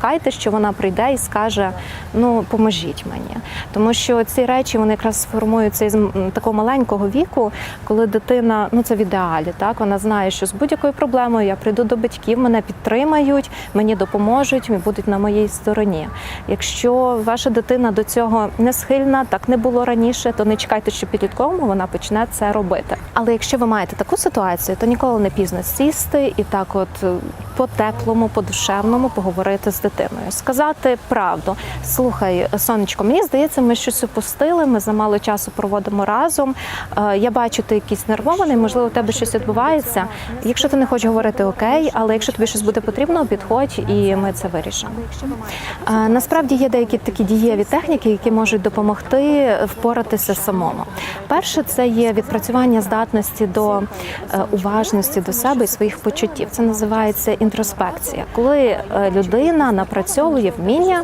Чекайте, що вона прийде і скаже: ну поможіть мені, тому що ці речі вони якраз формуються із такого маленького віку, коли дитина ну це в ідеалі, так вона знає, що з будь-якою проблемою я прийду до батьків, мене підтримають, мені допоможуть, будуть на моїй стороні. Якщо ваша дитина до цього не схильна, так не було раніше, то не чекайте, що підлітковому вона почне це робити. Але якщо ви маєте таку ситуацію, то ніколи не пізно сісти і так, от е, по-теплому, по-душевному поговорити з дитиною, сказати правду. Слухай, сонечко, мені здається, ми щось упустили. Ми замало часу проводимо разом. Е, Я бачу, ти якийсь нервований, можливо, у тебе щось відбувається. Якщо ти не хочеш говорити, окей, але якщо тобі щось буде потрібно, підходь і ми це вирішимо. Е, Насправді є деякі такі дієві техніки, які можуть допомогти впоратися самому. Перше, це є відпрацювання здатності до е, уважності до себе і своїх почуттів. Це називається інтроспекція, коли людина напрацьовує вміння